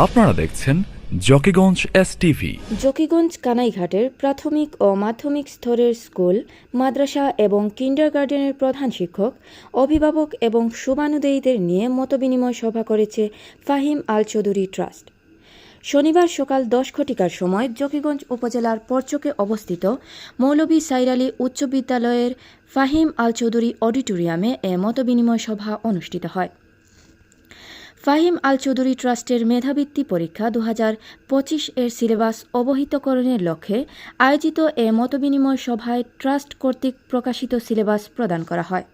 আপনারা দেখছেন Zakiganj S TV Zakiganj কানাইঘাটের প্রাথমিক ও মাধ্যমিক স্তরের স্কুল, মাদ্রাসা এবং কিন্ডারগার্ডেনের প্রধান শিক্ষক, অভিভাবক এবং শুভানুদেয়ীদের নিয়ে মতবিনিময় সভা করেছে ফাহিম আল চৌধুরী ট্রাস্ট। শনিবার সকাল দশ ঘটিকার সময় জকিগঞ্জ উপজেলার পরচকে অবস্থিত মৌলভী সাইর আলী উচ্চ বিদ্যালয়ের ফাহিম আল চৌধুরী অডিটোরিয়ামে এ মতবিনিময় সভা অনুষ্ঠিত হয়। ফাহিম আল চৌধুরী ট্রাস্টের মেধাবৃত্তি পরীক্ষা দু পঁচিশ এর সিলেবাস অবহিতকরণের লক্ষ্যে আয়োজিত এ মতবিনিময় সভায় ট্রাস্ট কর্তৃক প্রকাশিত সিলেবাস প্রদান করা হয়।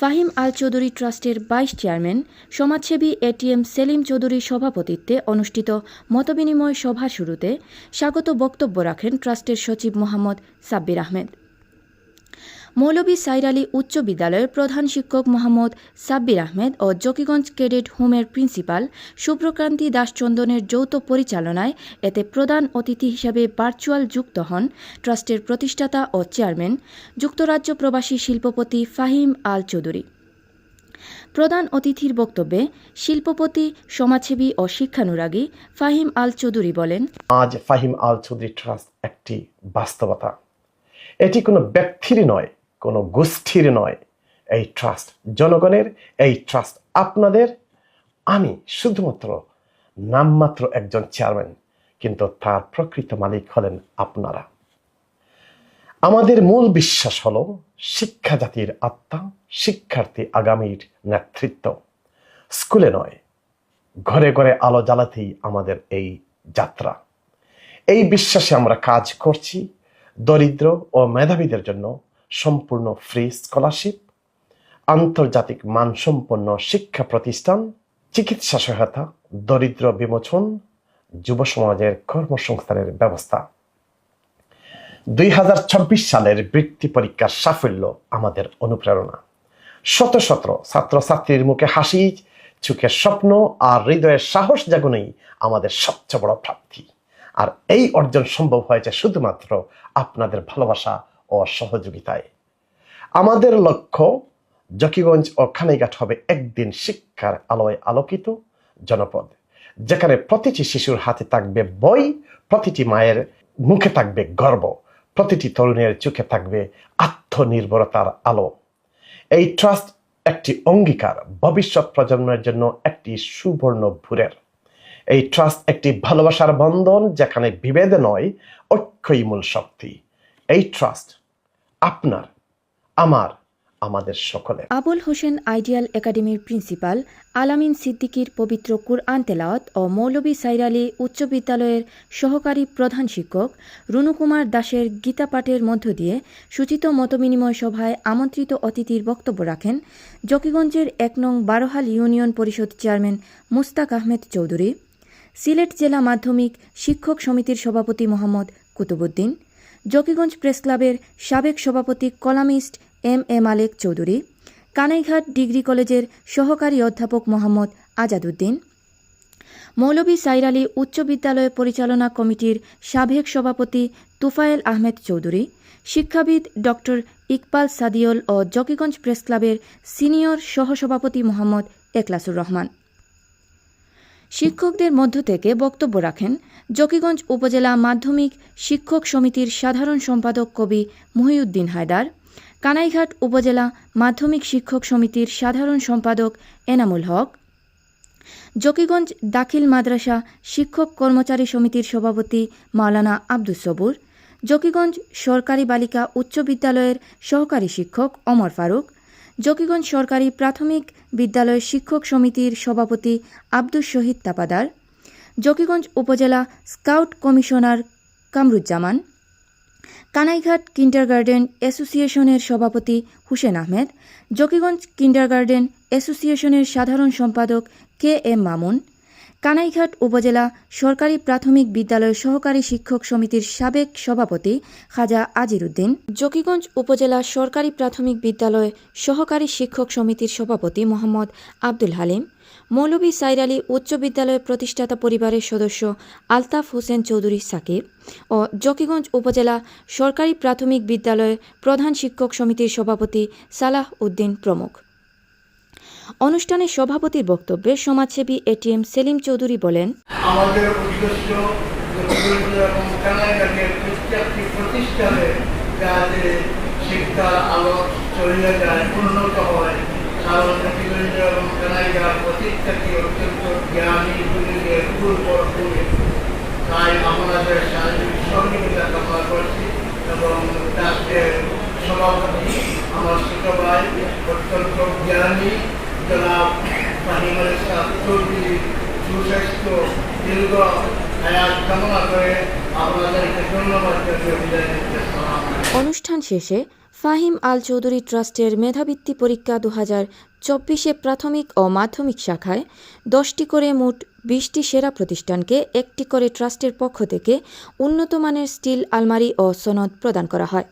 ফাহিম আল চৌধুরী ট্রাস্টের ভাইস চেয়ারম্যান, সমাজসেবী এটিএম সেলিম চৌধুরীর সভাপতিত্বে অনুষ্ঠিত মতবিনিময় সভা শুরুতে স্বাগত বক্তব্য রাখেন ট্রাস্টের সচিব মোহাম্মদ সাব্বির আহমেদ। মৌলভী সাইর আলী উচ্চ বিদ্যালয়ের প্রধান শিক্ষক মোহাম্মদ সাব্বির আহমেদ ও জকিগঞ্জ ক্যাডেট হোমের প্রিন্সিপাল শুভ্রকান্তি দাসচন্দনের যৌথ পরিচালনায় এতে প্রধান অতিথি হিসেবে ভার্চুয়াল যুক্ত হন ট্রাস্টের প্রতিষ্ঠাতা ও চেয়ারম্যান, যুক্তরাজ্য প্রবাসী শিল্পপতি ফাহিম আল চৌধুরী। প্রধান অতিথির বক্তব্যে শিল্পপতি, সমাজসেবী ও শিক্ষানুরাগী ফাহিম আল চৌধুরী বলেন, আজ ফাহিম আল চৌধুরী ট্রাস্ট একটি বাস্তবতা। এটি কোনো ব্যক্তির নয় কোনো গোষ্ঠীর নয়। এই ট্রাস্ট জনগণের, এই ট্রাস্ট আপনাদের। আমি শুধুমাত্র নামমাত্র একজন চেয়ারম্যান কিন্তু তার প্রকৃত মালিক হলেন আপনারা। আমাদের মূল বিশ্বাস হলো শিক্ষা জাতির আত্মা, শিক্ষার্থী আগামীর নেতৃত্ব। স্কুলে নয়, ঘরে ঘরে আলো জ্বালাতেই আমাদের এই যাত্রা। এই বিশ্বাসে আমরা কাজ করছি। দরিদ্র ও মেধাবীদের জন্য সম্পূর্ণ ফ্রি স্কলারশিপ, আন্তর্জাতিক মানসম্পন্ন শিক্ষা প্রতিষ্ঠান, চিকিৎসা সহায়তা, দরিদ্র বিমোচন, যুব সমাজের কর্মসংস্থানের ব্যবস্থা। দুই হাজার চব্বিশ সালের বৃত্তি পরীক্ষার সাফল্য আমাদের অনুপ্রেরণা। শত শত ছাত্রছাত্রীর মুখে হাসি, চোখের স্বপ্ন আর হৃদয়ের সাহস জাগুনেই আমাদের সবচেয়ে বড় প্রাপ্তি। আর এই অর্জন সম্ভব হয়েছে শুধুমাত্র আপনাদের ভালোবাসা ও সহযোগিতায় আমাদের লক্ষ্য, জকিগঞ্জ ও খানাইঘাট হবে একদিন শিক্ষার আলোয় আলোকিত জনপদ, যেখানে প্রতিটি শিশুর হাতে থাকবে বই, প্রতিটি মায়ের মুখে থাকবে গর্ব, প্রতিটি তরুণের চোখে থাকবে আত্মনির্ভরতার আলো। এই ট্রাস্ট একটি অঙ্গীকার, ভবিষ্যৎ প্রজন্মের জন্য একটি সুবর্ণ ভুরের। এই ট্রাস্ট একটি ভালোবাসার বন্ধন, যেখানে বিভেদ নয়, ঐক্যই মূল শক্তি। এই ট্রাস্ট আপনার, আমার, আমাদের সকলের। আবুল হোসেন আইডিয়াল একাডেমির প্রিন্সিপাল, আলামিন সিদ্দিকীর পবিত্র কুরআন তেলাওয়াত ও মৌলভী সাইর আলী উচ্চ বিদ্যালয়ের সহকারী প্রধান শিক্ষক রুনুকুমার দাসের গীতা পাঠের মধ্য দিয়ে সূচিত মতবিনিময় সভায় আমন্ত্রিত অতিথির বক্তব্য রাখেন জকিগঞ্জের এক নং বারোহাল ইউনিয়ন পরিষদ চেয়ারম্যান মুস্তাক আহমেদ চৌধুরী, সিলেট জেলা মাধ্যমিক শিক্ষক সমিতির সভাপতি মোহাম্মদ কুতুবুদ্দিন জকিগঞ্জ প্রেস ক্লাবের সাবেক সভাপতি columnist M A Malek Chowdhury, Kanaighat degree কলেজের সহকারী অধ্যাপক মোহাম্মদ আজাদুদ্দিন মৌলভী সাইর আলী উচ্চ বিদ্যালয় পরিচালনা কমিটির সাবেক সভাপতি তুফায়েল আহমেদ চৌধুরী, শিক্ষাবিদ ডক্টর ইকবাল সাদিউল ও জকিগঞ্জ প্রেস ক্লাবের সিনিয়র সহসভাপতি মোহাম্মদ একলাসুর রহমান। শিক্ষকদের মধ্য থেকে বক্তব্য রাখেন জকিগঞ্জ উপজেলা মাধ্যমিক শিক্ষক সমিতির সাধারণ সম্পাদক কবি মহিউদ্দিন হায়দার, কানাইঘাট উপজেলা মাধ্যমিক শিক্ষক সমিতির সাধারণ সম্পাদক এনামুল হক, জকিগঞ্জ দাখিল মাদ্রাসা শিক্ষক কর্মচারী সমিতির সভাপতি মাওলানা আব্দুস সবুর, জকিগঞ্জ সরকারি বালিকা উচ্চ বিদ্যালয়ের সহকারী শিক্ষক অমর ফারুক জকিগঞ্জ সরকারি প্রাথমিক বিদ্যালয় শিক্ষক সমিতির সভাপতি Abdus Shahid Tapadar, Zakiganj upazila scout commissioner Kamruzzaman, Kanaighat kindergarten অ্যাসোসিয়েশনের সভাপতি হুসেন আহমেদ, জকিগঞ্জ কিন্ডারগার্ডেন অ্যাসোসিয়েশনের সাধারণ সম্পাদক কে এম মামুন কানাইঘাট উপজেলা সরকারি প্রাথমিক বিদ্যালয় সহকারী শিক্ষক সমিতির সাবেক সভাপতি খাজা আজির উদ্দিন জকিগঞ্জ উপজেলা সরকারি প্রাথমিক বিদ্যালয় সহকারী শিক্ষক সমিতির সভাপতি মোহাম্মদ আব্দুল হালিম, মৌলভী সাইর আলী উচ্চ বিদ্যালয়ের প্রতিষ্ঠাতা পরিবারের সদস্য আলতাফ হোসেন চৌধুরী সাকিব ও জকিগঞ্জ উপজেলা সরকারি প্রাথমিক বিদ্যালয়ের প্রধান শিক্ষক সমিতির সভাপতি সালাহ উদ্দিন প্রমুখ। অনুষ্ঠানে সভাপতির বক্তব্যে সমাজসেবী এটিএম সেলিম চৌধুরী বলেন সভাপতি আমার ছোট ভাই অত্যন্ত জ্ঞানী সুস্বাস্থ্য দীর্ঘ হায়াত কামনা করে আপনাদেরকে ধন্যবাদ অনুষ্ঠান শেষে ফাহিম আল চৌধুরী ট্রাস্টের মেধাবৃত্তি পরীক্ষা দু হাজার চব্বিশে প্রাথমিক ও মাধ্যমিক শাখায় দশটি করে মোট বিশটি সেরা প্রতিষ্ঠানকে একটি করে ট্রাস্টের পক্ষ থেকে উন্নত মানের স্টিল আলমারি ও সনদ প্রদান করা হয়।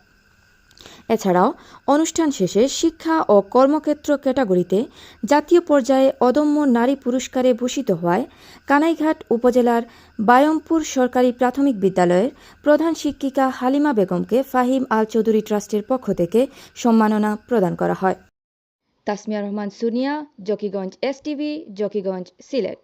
এছাড়াও, অনুষ্ঠান শেষে শিক্ষা ও কর্মক্ষেত্র ক্যাটাগরিতে জাতীয় পর্যায়ে অদম্য নারী পুরস্কারে ভূষিত হওয়ায় কানাইঘাট উপজেলার বায়মপুর সরকারি প্রাথমিক বিদ্যালয়ের প্রধান শিক্ষিকা হালিমা বেগমকে ফাহিম আল চৌধুরী ট্রাস্টের পক্ষ থেকে সম্মাননা প্রদান করা হয়। তাসমিয়া রহমান, সুনিয়া, জকিগঞ্জ এসটিভি, জকিগঞ্জ সিলেট।